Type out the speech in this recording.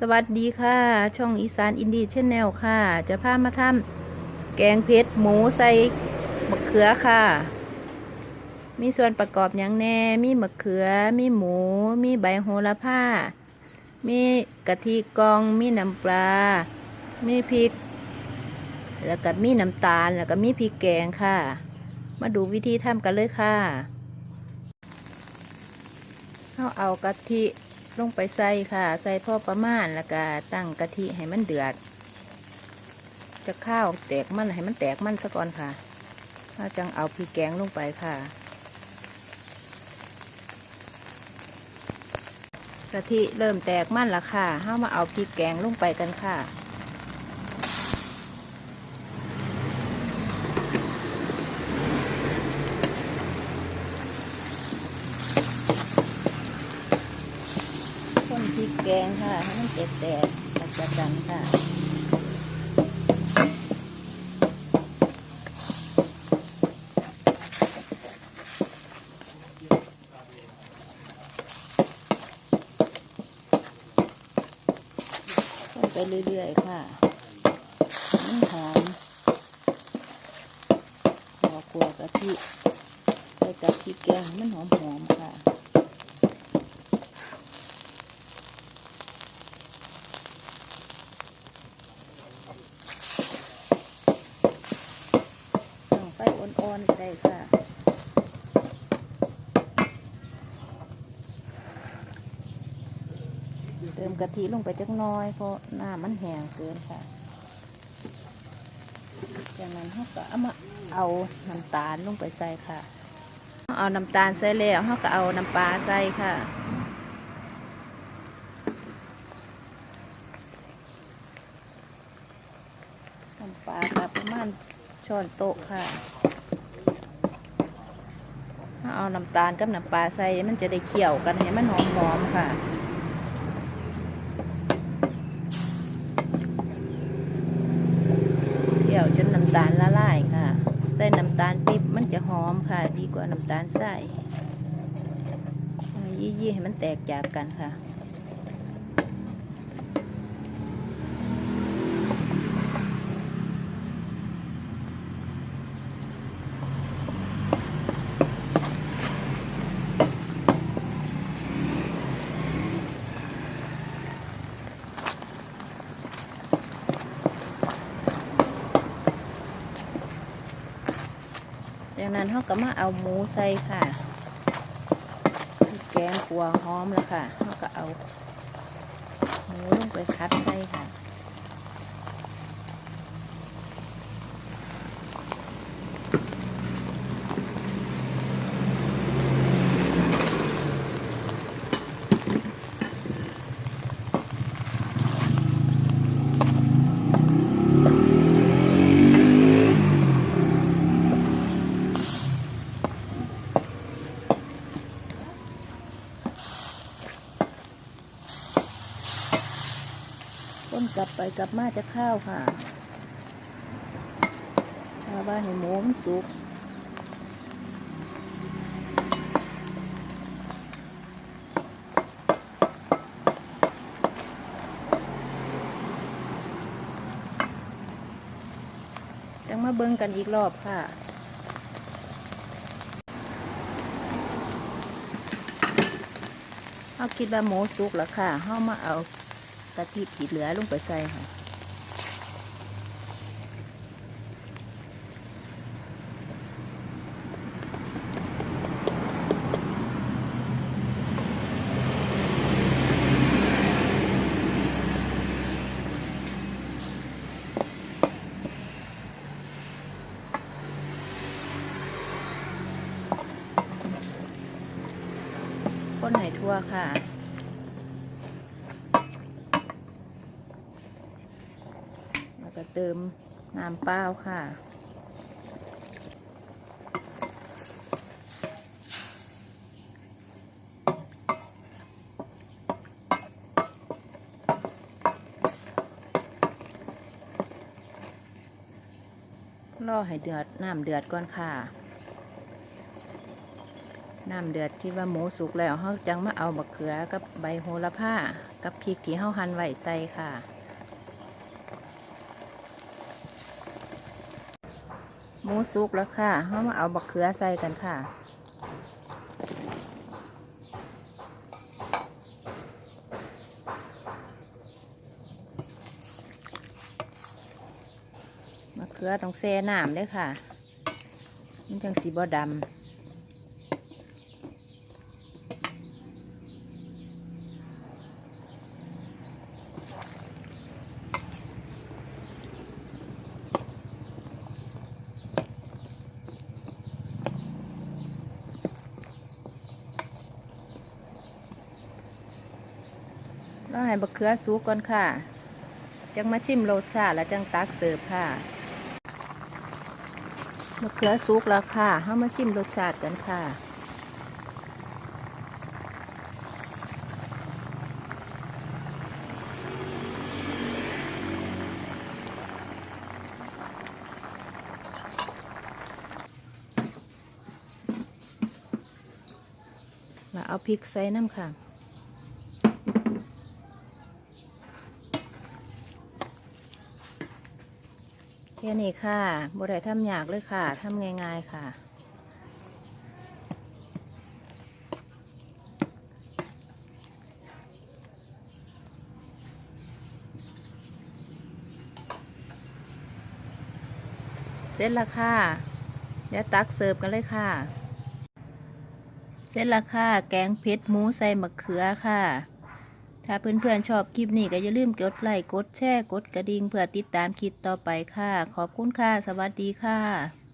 สวัสดีค่ะ ช่องอีสานอินดี้เช่นแนลค่ะ จะพามาทำแกงเผ็ดหมูใส่มะเขือค่ะ มีส่วนประกอบอย่างแน่ มีมะเขือ มีหมู มีใบโหระพา มีกะทิกอง มีน้ำปลา มีพริก แล้วก็มีน้ำตาล แล้วก็มีพริกแกงค่ะ มาดูวิธีทำกันเลยค่ะเราเอากะทิ ลงไปใส่ค่ะ ใส่พอประมาณแล้วก็ตั้งกะทิให้มันเดือด จะข้าวแตกมันให้มันแตกมันซะก่อนค่ะถ้าจังเอาพริกแกงลงไปค่ะ กะทิเริ่มแตกมันแล้วค่ะห้ามาเอาพริกแกงลงไปกันค่ะ คนพริก แกงค่ะให้มันแตกแตกๆจัดจันค่ะไปเรื่อยๆค่ะมันหอมพอครัวกะทิใส่กะทิแกงมันหอมๆค่ะ ตั้งไฟ อ่อนๆก็ได้ค่ะเติมกะทิลงไปจักน้อย เพราะน้ำมันแห้งเกินค่ะ จากนั้นเขาก็เอามาเอาน้ำตาลลงไปใส่ค่ะ เอาน้ำตาลใส่แล้วเขาก็เอาน้ำปลาใส่ค่ะน้ำปลาค่ะประมาณช้อนโต๊ะค่ะ เอาน้ำตาลกับน้ำปลาใส่มันจะได้เคี่ยวกันให้มันหอมๆค่ะเคี่ยวจนน้ำตาลละลายค่ะ ใส่น้ำตาลปิ๊บมันจะหอมค่ะ ดีกว่าน้ำตาลใส่ยี่ยี่ๆให้มันแตกจากกันค่ะ จากนั้นเขาก็มาเอาหมูใส่ค่ะแกงขัวหอมแล้วค่ะเขาก็เอาหมูลงไปคัด้นกลับไปกลับมาจะข้าวค่ะถ้าว่าให้หมูมันสุกจังมาเบิ่งกันอีกรอบค่ะเอาคิดว่าหมูสุกแล้วค่ะเฮามาเอา กะทิที่เหลือลงไปใส่ค่ะคนไหนทั่วค่ะ แล้ว ก็เติมน้ำเปล่าค่ะ รอให้เดือดน้ำเดือดก่อนค่ะ น้ำเดือดคิดว่าหมูสุกแล้วเขาจังมาเอามะเขือกับใบโหระพากับพริกที่เฮาหั่นไว้ใส่ค่ะ หมูสุกแล้วค่ะเฮามาเอาบักเขือใส่กันค่ะ มะเขือต้องแช่น้ำด้วยค่ะ มันจังสีบอดำ แล้วให้บักเขือสุกก่อนค่ะ จังมาชิมรสชาติแล้วจังตักเสิร์ฟค่ะมะเขือสุกแล้วค่ะเฮามาชิมรสชาติกันค่ะแล้วเอาพริกใส่น้ำค่ะ ค่นี้ค่ะบได้ทำยากเลยค่ะทำง่ายๆค่ะ เสร็จแล้วค่ะ เดี๋ยวตักเสิร์ฟกันเลยค่ะ เสร็จแล้วค่ะ แกงเผ็ดหมูใส่มะเขือค่ะ ถ้าเพื่อนๆชอบคลิปนี้ก็อย่าลืมกดไลค์ กดแชร์ กดกระดิ่งเพื่อติดตามคลิปต่อไปค่ะ ขอบคุณค่ะ สวัสดีค่ะ